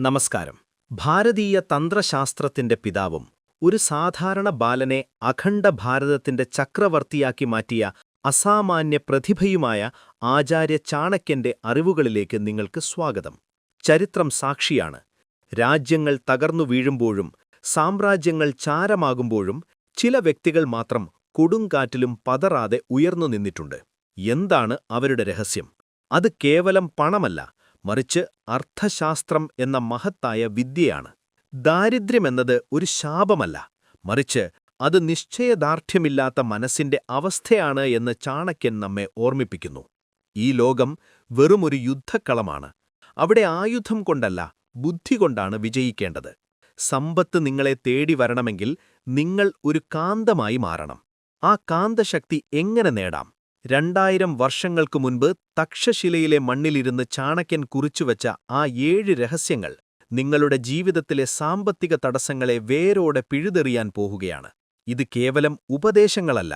നമസ്കാരം. ഭാരതീയ തന്ത്രശാസ്ത്രത്തിന്റെ പിതാവും ഒരു സാധാരണ ബാലനെ അഖണ്ഡ ഭാരതത്തിന്റെ ചക്രവർത്തിയാക്കി മാറ്റിയ അസാമാന്യ പ്രതിഭയുമായ ആചാര്യ ചാണക്യന്റെ അറിവുകളിലേക്ക് നിങ്ങൾക്ക് സ്വാഗതം. ചരിത്രം സാക്ഷിയാണ്. രാജ്യങ്ങൾ തകർന്നു വീഴുമ്പോഴും സാമ്രാജ്യങ്ങൾ ചാരമാകുമ്പോഴും ചില വ്യക്തികൾ മാത്രം കൊടുങ്കാറ്റിലും പതറാതെ ഉയർന്നു നിന്നിട്ടുണ്ട്. എന്താണ് അവരുടെ രഹസ്യം? അത് കേവലം പണമല്ല മറിച്ച് അർത്ഥശാസ്ത്രം എന്ന മഹത്തായ വിദ്യയാണ്. ദാരിദ്ര്യമെന്നത് ഒരു ശാപമല്ല. മറിച്ച് അത് നിശ്ചയദാർഢ്യമില്ലാത്ത മനസ്സിന്റെ അവസ്ഥയാണ് എന്ന് ചാണക്യൻ നമ്മെ ഓർമ്മിപ്പിക്കുന്നു. ഈ ലോകം വെറുമൊരു യുദ്ധക്കളമാണ്. അവിടെ ആയുധം കൊണ്ടല്ല ബുദ്ധി കൊണ്ടാണ് വിജയിക്കേണ്ടത്. സമ്പത്ത് നിങ്ങളെ തേടി വരണമെങ്കിൽ നിങ്ങൾ ഒരു കാന്തമായി മാറണം. ആ കാന്തശക്തി എങ്ങനെ നേടാം? രണ്ടായിരം വർഷങ്ങൾക്കു മുൻപ് തക്ഷശിലയിലെ മണ്ണിലിരുന്ന് ചാണക്യൻ കുറിച്ചുവച്ച ആ ഏഴ് രഹസ്യങ്ങൾ നിങ്ങളുടെ ജീവിതത്തിലെ സാമ്പത്തിക തടസ്സങ്ങളെ വേരോടെ പിഴുതെറിയാൻ പോകുകയാണ്. ഇത് കേവലം ഉപദേശങ്ങളല്ല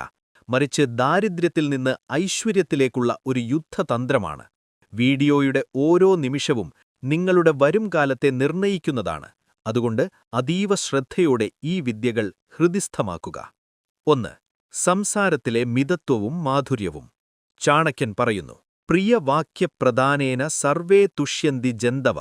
മറിച്ച് ദാരിദ്ര്യത്തിൽ നിന്ന് ഐശ്വര്യത്തിലേക്കുള്ള ഒരു യുദ്ധതന്ത്രമാണ്. വീഡിയോയുടെ ഓരോ നിമിഷവും നിങ്ങളുടെ വരുംകാലത്തെ നിർണയിക്കുന്നതാണ്. അതുകൊണ്ട് അതീവ ശ്രദ്ധയോടെ ഈ വിദ്യകൾ ഹൃദിസ്ഥമാക്കുക. ഒന്ന് സംസാരത്തിലെ മിതത്വവും മാധുര്യവും. ചാണക്യൻ പറയുന്നു പ്രിയവാക്യപ്രധാനേന സർവേ തുഷ്യന്തി ജന്തവ.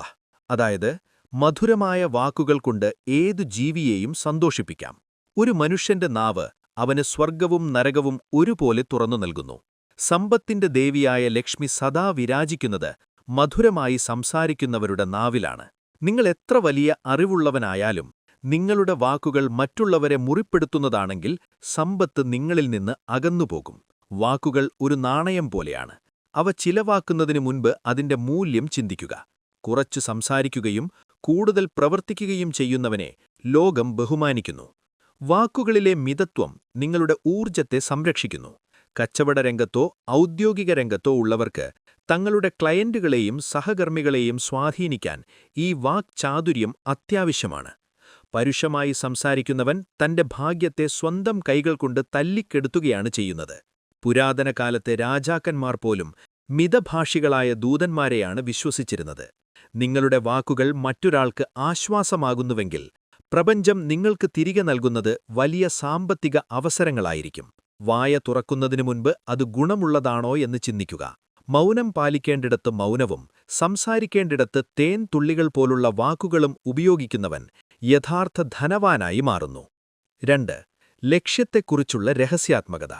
അതായത് മധുരമായ വാക്കുകൾ കൊണ്ട് ഏതു ജീവിയെയും സന്തോഷിപ്പിക്കാം. ഒരു മനുഷ്യന്റെ നാവ് അവന് സ്വർഗവും നരകവും ഒരുപോലെ തുറന്നു നൽകുന്നു. സമ്പത്തിന്റെ ദേവിയായ ലക്ഷ്മി സദാ വിരാജിക്കുന്നത് മധുരമായി സംസാരിക്കുന്നവരുടെ നാവിലാണ്. നിങ്ങൾ എത്ര വലിയ അറിവുള്ളവനായാലും നിങ്ങളുടെ വാക്കുകൾ മറ്റുള്ളവരെ മുറിപ്പെടുത്തുന്നതാണെങ്കിൽ സമ്പത്ത് നിങ്ങളിൽ നിന്ന് അകന്നുപോകും. വാക്കുകൾ ഒരു നാണയം പോലെയാണ്. അവ ചിലവാക്കുന്നതിനു മുൻപ് അതിന്റെ മൂല്യം ചിന്തിക്കുക. കുറച്ചു സംസാരിക്കുകയും കൂടുതൽ പ്രവർത്തിക്കുകയും ചെയ്യുന്നവനെ ലോകം ബഹുമാനിക്കുന്നു. വാക്കുകളിലെ മിതത്വം നിങ്ങളുടെ ഊർജത്തെ സംരക്ഷിക്കുന്നു. കച്ചവട രംഗത്തോ ഔദ്യോഗിക രംഗത്തോ ഉള്ളവർക്ക് തങ്ങളുടെ ക്ലയന്റുകളെയും സഹകർമ്മികളെയും സ്വാധീനിക്കാൻ ഈ വാക്ചാതുര്യം അത്യാവശ്യമാണ്. പരുഷമായി സംസാരിക്കുന്നവൻ തന്റെ ഭാഗ്യത്തെ സ്വന്തം കൈകൾ കൊണ്ട് തല്ലിക്കെടുത്തുകയാണ് ചെയ്യുന്നത്. പുരാതന കാലത്തെ രാജാക്കന്മാർ പോലും മിതഭാഷികളായ ദൂതന്മാരെയാണ് വിശ്വസിച്ചിരുന്നത്. നിങ്ങളുടെ വാക്കുകൾ മറ്റൊരാൾക്ക് ആശ്വാസമാകുന്നുവെങ്കിൽ പ്രപഞ്ചം നിങ്ങൾക്ക് തിരികെ നൽകുന്നത് വലിയ സാമ്പത്തിക അവസരങ്ങളായിരിക്കും. വായ തുറക്കുന്നതിനു മുൻപ് അത് ഗുണമുള്ളതാണോ എന്ന് ചിന്തിക്കുക. മൗനം പാലിക്കേണ്ടിടത്ത് മൗനവും സംസാരിക്കേണ്ടിടത്ത് തേൻ തുള്ളികൾ പോലുള്ള വാക്കുകളും ഉപയോഗിക്കുന്നവൻ യഥാർത്ഥ ധനവാനായി മാറുന്നു. രണ്ട് ലക്ഷ്യത്തെക്കുറിച്ചുള്ള രഹസ്യാത്മകത.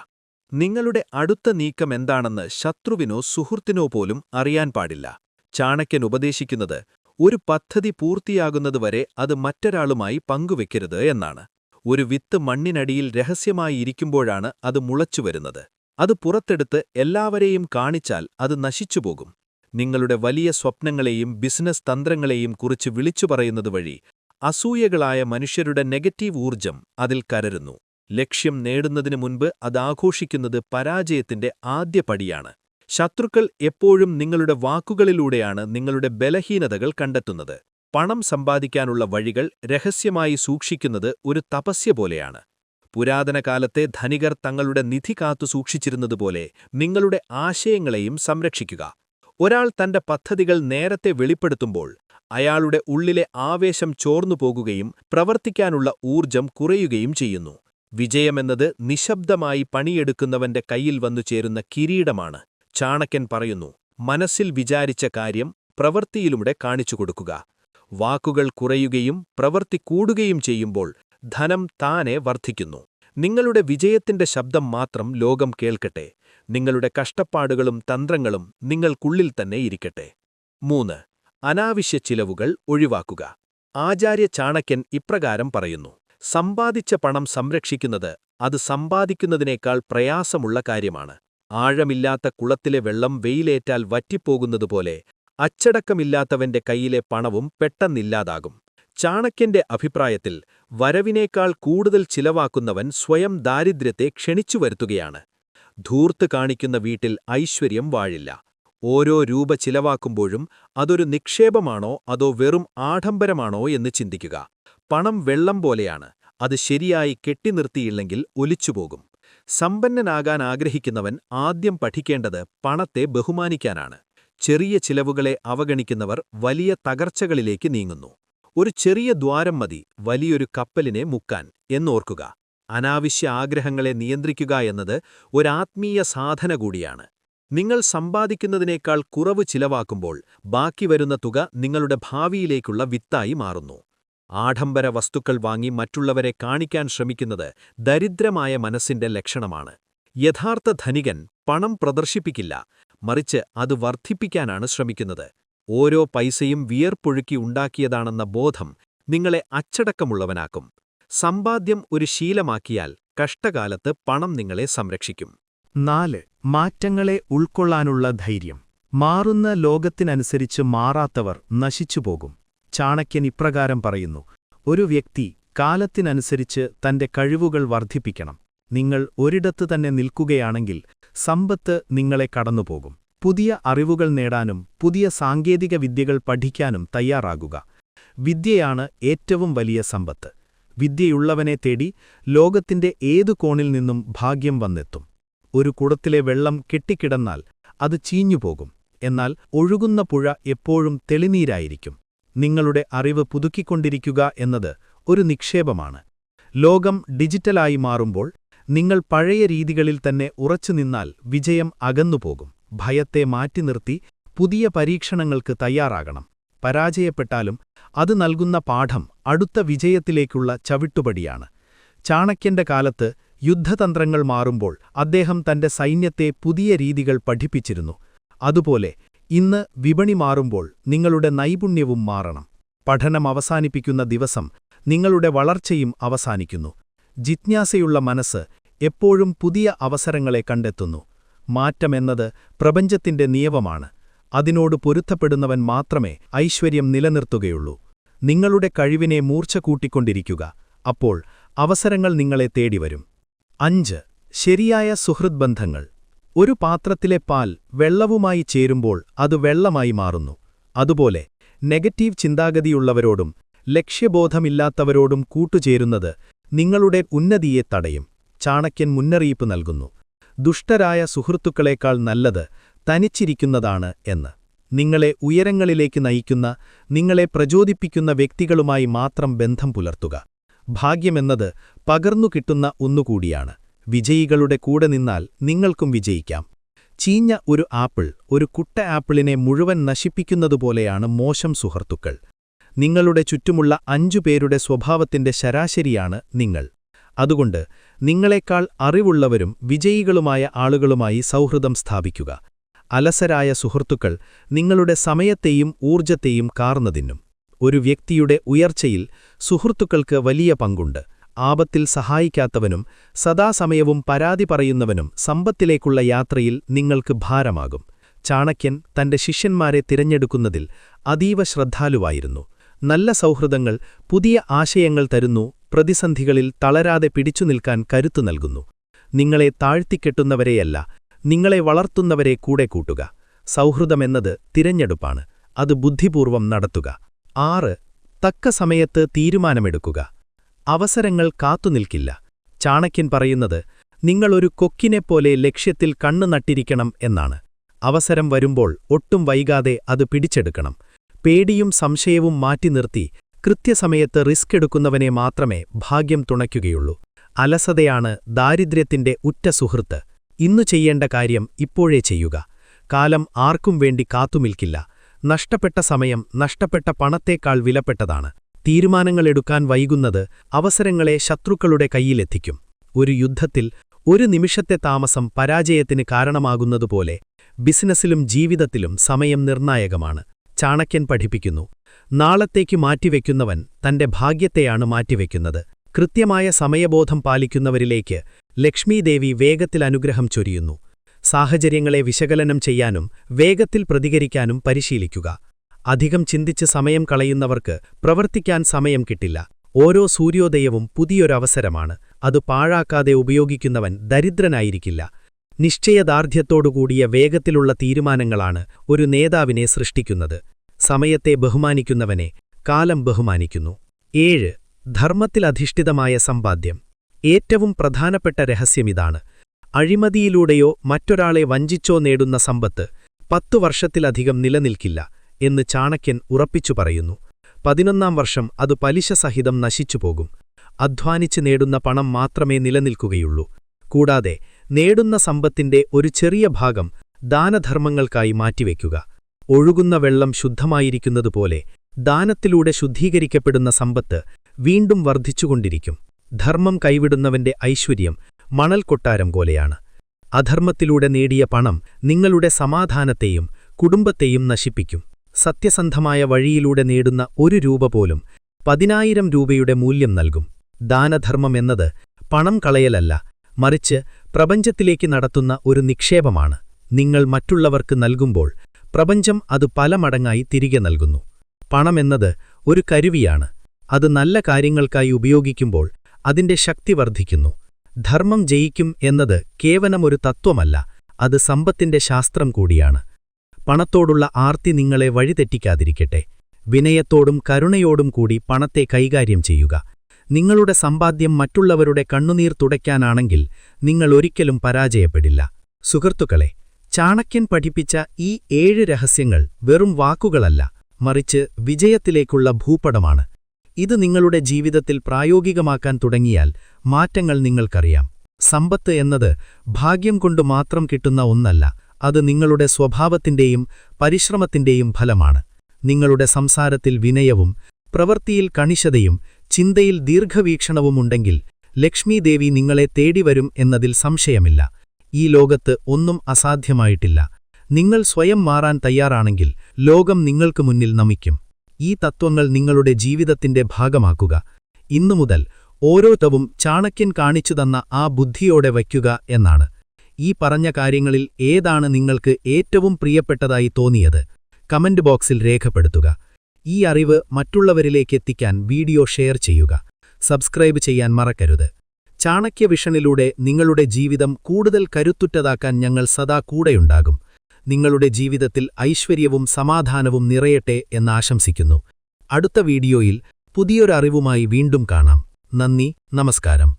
നിങ്ങളുടെ അടുത്ത നീക്കം എന്താണെന്ന് ശത്രുവിനോ സുഹൃത്തിനോ പോലും അറിയാൻ പാടില്ല. ചാണക്യൻ ഉപദേശിക്കുന്നത് ഒരു പദ്ധതി പൂർത്തിയാകുന്നതുവരെ അത് മറ്റൊരാളുമായി പങ്കുവെക്കരുത് എന്നാണ്. ഒരു വിത്ത് മണ്ണിനടിയിൽ രഹസ്യമായി ഇരിക്കുമ്പോഴാണ് അത് മുളച്ചുവരുന്നത്. അത് പുറത്തെടുത്ത് എല്ലാവരെയും കാണിച്ചാൽ അത് നശിച്ചുപോകും. നിങ്ങളുടെ വലിയ സ്വപ്നങ്ങളെയും ബിസിനസ് തന്ത്രങ്ങളെയും കുറിച്ച് വിളിച്ചുപറയുന്നതുവഴി പറയുന്നത് വഴി അസൂയകളായ മനുഷ്യരുടെ നെഗറ്റീവ് ഊർജം അതിൽ കരരുന്നു. ലക്ഷ്യം നേടുന്നതിനു മുൻപ് അത് ആഘോഷിക്കുന്നത് പരാജയത്തിന്റെ ആദ്യ പടിയാണ്. ശത്രുക്കൾ എപ്പോഴും നിങ്ങളുടെ വാക്കുകളിലൂടെയാണ് നിങ്ങളുടെ ബലഹീനതകൾ കണ്ടെത്തുന്നത്. പണം സമ്പാദിക്കാനുള്ള വഴികൾ രഹസ്യമായി സൂക്ഷിക്കുന്നത് ഒരു തപസ്യ പോലെയാണ്. പുരാതന കാലത്തെ ധനികർ തങ്ങളുടെ നിധി കാത്തു സൂക്ഷിച്ചിരുന്നതുപോലെ നിങ്ങളുടെ ആശയങ്ങളെയും സംരക്ഷിക്കുക. ഒരാൾ തന്റെ പദ്ധതികൾ നേരത്തെ വെളിപ്പെടുത്തുമ്പോൾ അയാളുടെ ഉള്ളിലെ ആവേശം ചോർന്നു പോകുകയും പ്രവർത്തിക്കാനുള്ള ഊർജം കുറയുകയും ചെയ്യുന്നു. വിജയമെന്നത് നിശബ്ദമായി പണിയെടുക്കുന്നവന്റെ കയ്യിൽ വന്നു ചേരുന്ന കിരീടമാണ്. ചാണക്യൻ പറയുന്നു മനസ്സിൽ വിചാരിച്ച കാര്യം പ്രവൃത്തിയിലൂടെ കാണിച്ചു കൊടുക്കുക. വാക്കുകൾ കുറയുകയും പ്രവൃത്തി കൂടുകയും ചെയ്യുമ്പോൾ ധനം താനെ വർദ്ധിക്കുന്നു. നിങ്ങളുടെ വിജയത്തിന്റെ ശബ്ദം മാത്രം ലോകം കേൾക്കട്ടെ. നിങ്ങളുടെ കഷ്ടപ്പാടുകളും തന്ത്രങ്ങളും നിങ്ങൾക്കുള്ളിൽ തന്നെ ഇരിക്കട്ടെ. മൂന്ന് അനാവശ്യ ചിലവുകൾ ഒഴിവാക്കുക. ആചാര്യ ചാണക്യൻ ഇപ്രകാരം പറയുന്നു. സമ്പാദിച്ച പണം സംരക്ഷിക്കുന്നത് അത് സമ്പാദിക്കുന്നതിനേക്കാൾ പ്രയാസമുള്ള കാര്യമാണ്. ആഴമില്ലാത്ത കുളത്തിലെ വെള്ളം വെയിലേറ്റാൽ വറ്റിപ്പോകുന്നതുപോലെ അച്ചടക്കമില്ലാത്തവന്റെ കയ്യിലെ പണവും പെട്ടെന്നില്ലാതാകും. ചാണക്യന്റെ അഭിപ്രായത്തിൽ വരവിനേക്കാൾ കൂടുതൽ ചിലവാക്കുന്നവൻ സ്വയം ദാരിദ്ര്യത്തെ ക്ഷണിച്ചു വരുത്തുകയാണ് ധൂർത്ത് കാണിക്കുന്ന വീട്ടിൽ ഐശ്വര്യം വാഴില്ല. ഓരോ രൂപ ചിലവാക്കുമ്പോഴും അതൊരു നിക്ഷേപമാണോ അതോ വെറും ആഡംബരമാണോ എന്ന് ചിന്തിക്കുക. പണം വെള്ളം പോലെയാണ് അത് ശരിയായി കെട്ടിനിർത്തിയില്ലെങ്കിൽ ഒലിച്ചുപോകും. സമ്പന്നനാകാൻ ആഗ്രഹിക്കുന്നവൻ ആദ്യം പഠിക്കേണ്ടത് പണത്തെ ബഹുമാനിക്കാനാണ്. ചെറിയ ചിലവുകളെ അവഗണിക്കുന്നവർ വലിയ തകർച്ചകളിലേക്ക് നീങ്ങുന്നു. ഒരു ചെറിയ ദ്വാരം മതി വലിയൊരു കപ്പലിനെ മുക്കാൻ എന്നോർക്കുക. അനാവശ്യ ആഗ്രഹങ്ങളെ നിയന്ത്രിക്കുക എന്നത് ഒരാത്മീയ സാധന കൂടിയാണ്. നിങ്ങൾ സമ്പാദിക്കുന്നതിനേക്കാൾ കുറവ് ചിലവാക്കുമ്പോൾ ബാക്കി വരുന്ന തുക നിങ്ങളുടെ ഭാവിയിലേക്കുള്ള വിത്തായി മാറുന്നു. ആഡംബര വസ്തുക്കൾ വാങ്ങി മറ്റുള്ളവരെ കാണിക്കാൻ ശ്രമിക്കുന്നത് ദരിദ്രമായ മനസ്സിന്റെ ലക്ഷണമാണ്. യഥാർത്ഥ ധനികൻ പണം പ്രദർശിപ്പിക്കില്ല മറിച്ച് അത് വർദ്ധിപ്പിക്കാനാണ് ശ്രമിക്കുന്നത്. ഓരോ പൈസയും വിയർപ്പൊഴുക്കി ഉണ്ടാക്കിയതാണെന്ന ബോധം നിങ്ങളെ അച്ചടക്കമുള്ളവനാക്കും. സമ്പാദ്യം ഒരു ശീലമാക്കിയാൽ കഷ്ടകാലത്ത് പണം നിങ്ങളെ സംരക്ഷിക്കും. നാല് മാറ്റങ്ങളെ ഉൾക്കൊള്ളാനുള്ള ധൈര്യം. മാറുന്ന ലോകത്തിനനുസരിച്ച് മാറാത്തവർ നശിച്ചുപോകും. ചാണക്യൻ ഇപ്രകാരം പറയുന്നു ഒരു വ്യക്തി കാലത്തിനനുസരിച്ച് തന്റെ കഴിവുകൾ വർദ്ധിപ്പിക്കണം. നിങ്ങൾ ഒരിടത്ത് തന്നെ നിൽക്കുകയാണെങ്കിൽ സമ്പത്ത് നിങ്ങളെ കടന്നുപോകും. പുതിയ അറിവുകൾ നേടാനും പുതിയ സാങ്കേതിക വിദ്യകൾ പഠിക്കാനും തയ്യാറാകുക. വിദ്യയാണ് ഏറ്റവും വലിയ സമ്പത്ത്. വിദ്യയുള്ളവനെ തേടി ലോകത്തിന്റെ ഏതു കോണിൽ നിന്നും ഭാഗ്യം വന്നെത്തും. ഒരു കുടത്തിലെ വെള്ളം കെട്ടിക്കിടന്നാൽ അത് ചീഞ്ഞുപോകും. എന്നാൽ ഒഴുകുന്ന പുഴ എപ്പോഴും തെളിനീരായിരിക്കും. നിങ്ങളുടെ അറിവ് പുതുക്കിക്കൊണ്ടിരിക്കുക എന്നത് ഒരു നിക്ഷേപമാണ്. ലോകം ഡിജിറ്റലായി മാറുമ്പോൾ നിങ്ങൾ പഴയ രീതികളിൽ തന്നെ ഉറച്ചുനിന്നാൽ വിജയം അകന്നുപോകും. ഭയത്തെ മാറ്റി നിർത്തി പുതിയ പരീക്ഷണങ്ങൾക്ക് തയ്യാറാകണം. പരാജയപ്പെട്ടാലും അത് നൽകുന്ന പാഠം അടുത്ത വിജയത്തിലേക്കുള്ള ചവിട്ടുപടിയാണ്. ചാണക്യന്റെ കാലത്ത് യുദ്ധതന്ത്രങ്ങൾ മാറുമ്പോൾ അദ്ദേഹം തന്റെ സൈന്യത്തെ പുതിയ രീതികൾ പഠിപ്പിച്ചിരുന്നു. അതുപോലെ ഇന്ന് വിപണി മാറുമ്പോൾ നിങ്ങളുടെ നൈപുണ്യവും മാറണം. പഠനം അവസാനിപ്പിക്കുന്ന ദിവസം നിങ്ങളുടെ വളർച്ചയും അവസാനിക്കുന്നു. ജിജ്ഞാസയുള്ള മനസ്സ് എപ്പോഴും പുതിയ അവസരങ്ങളെ കണ്ടെത്തുന്നു. മാറ്റമെന്നത് പ്രപഞ്ചത്തിന്റെ നിയമമാണ്. അതിനോട് പൊരുത്തപ്പെടുന്നവൻ മാത്രമേ ഐശ്വര്യം നിലനിർത്തുകയുള്ളൂ. നിങ്ങളുടെ കഴിവിനെ മൂർച്ച കൂട്ടിക്കൊണ്ടിരിക്കുക അപ്പോൾ അവസരങ്ങൾ നിങ്ങളെ തേടിവരും. അഞ്ച്. ശരിയായ സുഹൃദ്ബന്ധങ്ങൾ ഒരു പാത്രത്തിലെ പാൽ വെള്ളവുമായി ചേരുമ്പോൾ അത് വെള്ളമായി മാറുന്നു. അതുപോലെ നെഗറ്റീവ് ചിന്താഗതിയുള്ളവരോടും ലക്ഷ്യബോധമില്ലാത്തവരോടും കൂട്ടുചേരുന്നത് നിങ്ങളുടെ ഉന്നതിയെ തടയും. ചാണക്യൻ മുന്നറിയിപ്പ് നൽകുന്നു. ദുഷ്ടരായ സുഹൃത്തുക്കളേക്കാൾ നല്ലത് തനിച്ചിരിക്കുന്നതാണ് എന്ന്. നിങ്ങളെ ഉയരങ്ങളിലേക്ക് നയിക്കുന്ന നിങ്ങളെ പ്രചോദിപ്പിക്കുന്ന വ്യക്തികളുമായി മാത്രം ബന്ധം പുലർത്തുക. ഭാഗ്യമെന്നത് പകർന്നു കിട്ടുന്ന ഒന്നുകൂടിയാണ്. വിജയികളുടെ കൂടെ നിന്നാൽ നിങ്ങൾക്കും വിജയിക്കാം. ചീഞ്ഞ ഒരു ആപ്പിൾ ഒരു കുട്ട ആപ്പിളിനെ മുഴുവൻ നശിപ്പിക്കുന്നതുപോലെയാണ് മോശം സുഹൃത്തുക്കൾ. നിങ്ങളുടെ ചുറ്റുമുള്ള അഞ്ചു പേരുടെ സ്വഭാവത്തിന്റെ ശരാശരിയാണ് നിങ്ങൾ. അതുകൊണ്ട് നിങ്ങളെക്കാൾ അറിവുള്ളവരും വിജയികളുമായ ആളുകളുമായി സൗഹൃദം സ്ഥാപിക്കുക. അലസരായ സുഹൃത്തുക്കൾ നിങ്ങളുടെ സമയത്തെയും ഊർജത്തെയും കാർന്നതിന്നും ഒരു വ്യക്തിയുടെ ഉയർച്ചയിൽ സുഹൃത്തുക്കൾക്ക് വലിയ പങ്കുണ്ട്. ആപത്തിൽ സഹായിക്കാത്തവനും സദാസമയവും പരാതി പറയുന്നവനും സമ്പത്തിലേക്കുള്ള യാത്രയിൽ നിങ്ങൾക്ക് ഭാരമാകും. ചാണക്യൻ തന്റെ ശിഷ്യന്മാരെ തിരഞ്ഞെടുക്കുന്നതിൽ അതീവ ശ്രദ്ധാലുവായിരുന്നു. നല്ല സൗഹൃദങ്ങൾ പുതിയ ആശയങ്ങൾ തരുന്നു പ്രതിസന്ധികളിൽ തളരാതെ പിടിച്ചു നിൽക്കാൻ കരുത്തു നൽകുന്നു. നിങ്ങളെ താഴ്ത്തിക്കെട്ടുന്നവരെയല്ല നിങ്ങളെ വളർത്തുന്നവരെ കൂടെ കൂട്ടുക. സൗഹൃദമെന്നത് തിരഞ്ഞെടുപ്പാണ് അത് ബുദ്ധിപൂർവം നടത്തുക. ആറ് തക്ക സമയത്ത് തീരുമാനമെടുക്കുക. അവസരങ്ങൾ കാത്തുനിൽക്കില്ല ചാണക്യൻ പറയുന്നത് നിങ്ങളൊരു കൊക്കിനെപ്പോലെ ലക്ഷ്യത്തിൽ കണ്ണു നട്ടിരിക്കണം എന്നാണ്. അവസരം വരുമ്പോൾ ഒട്ടും വൈകാതെ അത് പിടിച്ചെടുക്കണം. പേടിയും സംശയവും മാറ്റി നിർത്തി കൃത്യസമയത്ത് റിസ്ക് എടുക്കുന്നവനെ മാത്രമേ ഭാഗ്യം തുണയ്ക്കുകയുള്ളൂ. അലസതയാണ് ദാരിദ്ര്യത്തിന്റെ ഉറ്റ സുഹൃത്ത്. ഇന്നു ചെയ്യേണ്ട കാര്യം ഇപ്പോഴേ ചെയ്യുക. കാലം ആർക്കും വേണ്ടി കാത്തുമിൽക്കില്ല നഷ്ടപ്പെട്ട സമയം നഷ്ടപ്പെട്ട പണത്തേക്കാൾ വിലപ്പെട്ടതാണ്. തീരുമാനങ്ങളെടുക്കാൻ വൈകുന്നത് അവസരങ്ങളെ ശത്രുക്കളുടെ കയ്യിലെത്തിക്കും. ഒരു യുദ്ധത്തിൽ ഒരു നിമിഷത്തെ താമസം പരാജയത്തിന് കാരണമാകുന്നതുപോലെ ബിസിനസ്സിലും ജീവിതത്തിലും സമയം നിർണായകമാണ്. ചാണക്യൻ പഠിപ്പിക്കുന്നു നാളത്തേക്ക് മാറ്റിവെക്കുന്നവൻ തന്റെ ഭാഗ്യത്തെയാണ് മാറ്റിവെക്കുന്നത്. കൃത്യമായ സമയബോധം പാലിക്കുന്നവരിലേക്ക് ലക്ഷ്മീദേവി വേഗത്തിൽ അനുഗ്രഹം ചൊരിയുന്നു. സാഹചര്യങ്ങളെ വിശകലനം ചെയ്യാനും വേഗത്തിൽ പ്രതികരിക്കാനും പരിശീലിക്കുക. അധികം ചിന്തിച്ച് സമയം കളയുന്നവർക്ക് പ്രവർത്തിക്കാൻ സമയം കിട്ടില്ല. ഓരോ സൂര്യോദയവും പുതിയൊരവസരമാണ്. അത് പാഴാക്കാതെ ഉപയോഗിക്കുന്നവൻ ദരിദ്രനായിരിക്കില്ല. നിശ്ചയദാർഢ്യത്തോടുകൂടിയ വേഗത്തിലുള്ള തീരുമാനങ്ങളാണ് ഒരു നേതാവിനെ സൃഷ്ടിക്കുന്നത്. സമയത്തെ ബഹുമാനിക്കുന്നവനെ കാലം ബഹുമാനിക്കുന്നു. ഏഴ് ധർമ്മത്തിലധിഷ്ഠിതമായ സമ്പാദ്യം. ഏറ്റവും പ്രധാനപ്പെട്ട രഹസ്യമിതാണ് അഴിമതിയിലൂടെയോ മറ്റൊരാളെ വഞ്ചിച്ചോ നേടുന്ന സമ്പത്ത് പത്തു വർഷത്തിലധികം നിലനിൽക്കില്ല. എന്ന് ചാണക്യൻ ഉറപ്പിച്ചു പറയുന്നു. പതിനൊന്നാം വർഷം അത് പലിശ സഹിതം നശിച്ചുപോകും അധ്വാനിച്ച് നേടുന്ന പണം മാത്രമേ നിലനിൽക്കുകയുള്ളൂ. കൂടാതെ നേടുന്ന സമ്പത്തിന്റെ ഒരു ചെറിയ ഭാഗം ദാനധർമ്മങ്ങൾക്കായി മാറ്റിവെക്കുക. ഒഴുകുന്ന വെള്ളം ശുദ്ധമായിരിക്കുന്നതുപോലെ ദാനത്തിലൂടെ ശുദ്ധീകരിക്കപ്പെടുന്ന സമ്പത്ത് വീണ്ടും വർദ്ധിച്ചുകൊണ്ടിരിക്കും. ധർമ്മം കൈവിടുന്നവന്റെ ഐശ്വര്യം മണൽ കൊട്ടാരം പോലെയാണ്. അധർമ്മത്തിലൂടെ നേടിയ പണം നിങ്ങളുടെ സമാധാനത്തെയും കുടുംബത്തെയും നശിപ്പിക്കും. സത്യസന്ധമായ വഴിയിലൂടെ നേടുന്ന ഒരു രൂപ പോലും പതിനായിരം രൂപയുടെ മൂല്യം നൽകും. ദാനധർമ്മം എന്നത് പണം കളയലല്ല മറിച്ച് പ്രപഞ്ചത്തിലേക്ക് നടത്തുന്ന ഒരു നിക്ഷേപമാണ്. നിങ്ങൾ മറ്റുള്ളവർക്ക് നൽകുമ്പോൾ പ്രപഞ്ചം അത് പല മടങ്ങായി തിരികെ നൽകുന്നു. പണമെന്നത് ഒരു കരുവിയാണ്. അത് നല്ല കാര്യങ്ങൾക്കായി ഉപയോഗിക്കുമ്പോൾ അതിന്റെ ശക്തി വർദ്ധിക്കുന്നു. ധർമ്മം ജയിക്കും എന്നത് കേവലമൊരു തത്വമല്ല അത് സമ്പത്തിന്റെ ശാസ്ത്രം കൂടിയാണ്. പണത്തോടുള്ള ആർത്തി നിങ്ങളെ വഴിതെറ്റിക്കാതിരിക്കട്ടെ. വിനയത്തോടും കരുണയോടും കൂടി പണത്തെ കൈകാര്യം ചെയ്യുക. നിങ്ങളുടെ സമ്പാദ്യം മറ്റുള്ളവരുടെ കണ്ണുനീർ തുടയ്ക്കാനാണെങ്കിൽ നിങ്ങൾ ഒരിക്കലും പരാജയപ്പെടില്ല. സുഹൃത്തുക്കളെ ചാണക്യൻ പഠിപ്പിച്ച ഈ ഏഴ് രഹസ്യങ്ങൾ വെറും വാക്കുകളല്ല മറിച്ച് വിജയത്തിലേക്കുള്ള ഭൂപടമാണ്. ഇത് നിങ്ങളുടെ ജീവിതത്തിൽ പ്രായോഗികമാക്കാൻ തുടങ്ങിയാൽ മാറ്റങ്ങൾ നിങ്ങൾക്കറിയാം. സമ്പത്ത് എന്നത് ഭാഗ്യം കൊണ്ടു മാത്രം കിട്ടുന്ന ഒന്നല്ല അത് നിങ്ങളുടെ സ്വഭാവത്തിന്റെയും പരിശ്രമത്തിന്റെയും ഫലമാണ്. നിങ്ങളുടെ സംസാരത്തിൽ വിനയവും പ്രവൃത്തിയിൽ കണിശതയും ചിന്തയിൽ ദീർഘവീക്ഷണവുമുണ്ടെങ്കിൽ ലക്ഷ്മീദേവി നിങ്ങളെ തേടിവരും എന്നതിൽ സംശയമില്ല. ഈ ലോകത്ത് ഒന്നും അസാധ്യമായിട്ടില്ല. നിങ്ങൾ സ്വയം മാറാൻ തയ്യാറാണെങ്കിൽ ലോകം നിങ്ങൾക്ക് മുന്നിൽ നമിക്കും. ഈ തത്വങ്ങൾ നിങ്ങളുടെ ജീവിതത്തിന്റെ ഭാഗമാക്കുക. ഇന്നുമുതൽ ഓരോ തവും ചാണക്യൻ കാണിച്ചു തന്ന ആ ബുദ്ധിയോടെ വയ്ക്കുക എന്നാണ്. ഈ പറഞ്ഞ കാര്യങ്ങളിൽ ഏതാണ് നിങ്ങൾക്ക് ഏറ്റവും പ്രിയപ്പെട്ടതായി തോന്നിയത്? കമന്റ് ബോക്സിൽ രേഖപ്പെടുത്തുക. ഈ അറിവ് മറ്റുള്ളവരിലേക്ക് എത്തിക്കാൻ വീഡിയോ ഷെയർ ചെയ്യുക. സബ്സ്ക്രൈബ് ചെയ്യാൻ മറക്കരുത്. ചാണക്യ വിഷനിലൂടെ നിങ്ങളുടെ ജീവിതം കൂടുതൽ കരുത്തുറ്റതാക്കാൻ ഞങ്ങൾ സദാ കൂടെയുണ്ടാകും. നിങ്ങളുടെ ജീവിതത്തിൽ ഐശ്വര്യവും സമാധാനവും നിറയട്ടെ എന്നാശംസിക്കുന്നു അടുത്ത വീഡിയോയിൽ പുതിയൊരറിവുമായി വീണ്ടും കാണാം. നന്ദി നമസ്കാരം.